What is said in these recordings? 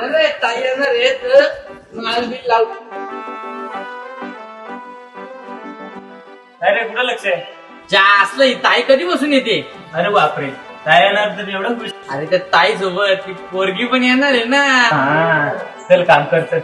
अरे ताई येणार आहे तर माल बिल लाव. अरे कुठं लक्ष आहे? जा असलं ही ताई कधी बसून येते? अरे बापरे काय येणार तर एवढं खुश. अरे त्या ताई सोबत ती पोरगी पण येणार आहे ना. हा चल काम करत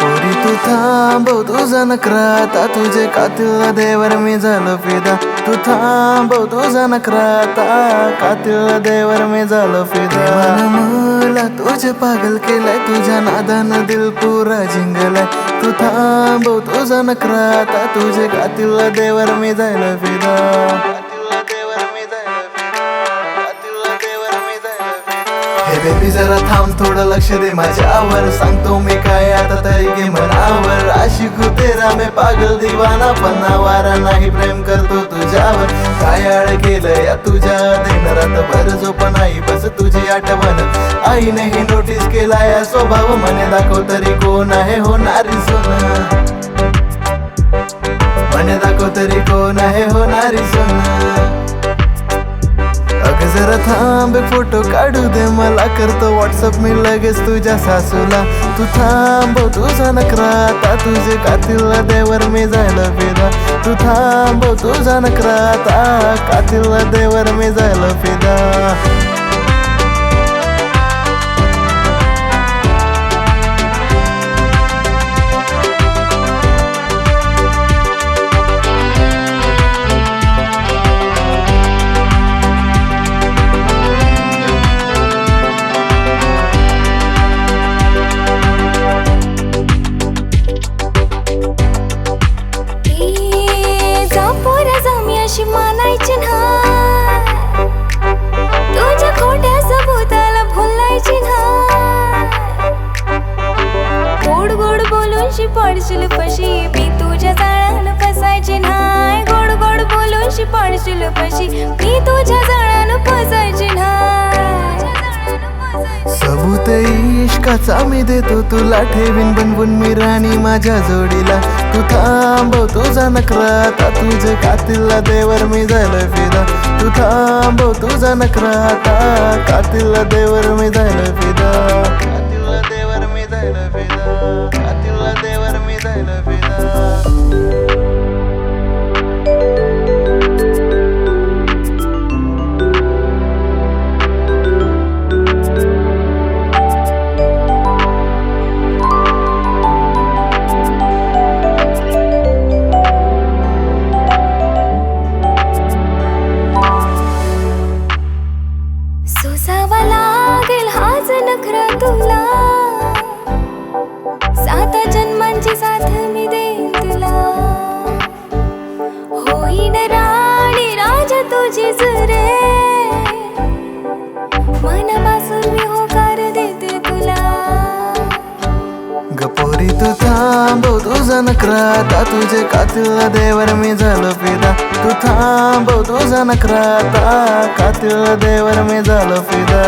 गपोरी तू थांबव तुझा नकरा आता तुझे कातिल देवर मी झालो फिदा. तू थांबव तुझा नकरा आता कातिल देवर मी झालो फिदा. मला तुझे पागल केलाय तुझ्या नादानं दिल पुरा जिंगलाय. तू थांबव तुझा नकरा आता तुझे कातिल देवर मी झालो फिदा. बेबी जरा थांब थोडं लक्ष दे. माझ्यावर सांगतो मी काय आता तरी घे मनावर. आशिक तेरा मे पागल दिवाना पण वारा नाही प्रेम करतो तुझ्यावर. काय आळ केलं या तुझ्या देणार भर झोप नाही बस तुझी आठवण. आईने हे नोटीस केला या स्वभाव मने दाखव तरी कोण आहे होणारी सोनं. मने दाखव तरी कोण आहे होणारी सोनं. जरा थांब फोटो काढू दे मला. करतो व्हॉट्सअप मी लगेच तुझ्या सासूला. तू थांब हो, तुझा नखरा. आता तुझे कातीला देवर मी जायला फिदा तू थांब हो, तुझा नखरा. आता कातीला देवर मी जायला फिदा अशी मानायची ना. तुझ्या खोट्या सबुताला भुलायची ना. गोड गोड बोलून शिपाडशील पशी मी तुझ्या जाळ्यानं फसायची ना. गोड गोड बोलून शिपाडशील पशी मी तुझ्या जाळ्यानं फसायची ना. सबूत इश्काचा मी देतो तुला ठेवीन बनवून मी राणी माझ्या जोडीला. तू थांबव तुझा नकरा आता तुझे कातिलला देवर मी झालं फिदा. तू थांबव तुझा नकरा आता कातिला देवर मी झालं फिदा. गपोरी तू थांब तुझा नकरा आता तुझे कातिला देवर मी झालो फिदा. तू थांब तुझा नकरा आता कातिला देवर मी झालो फिदा.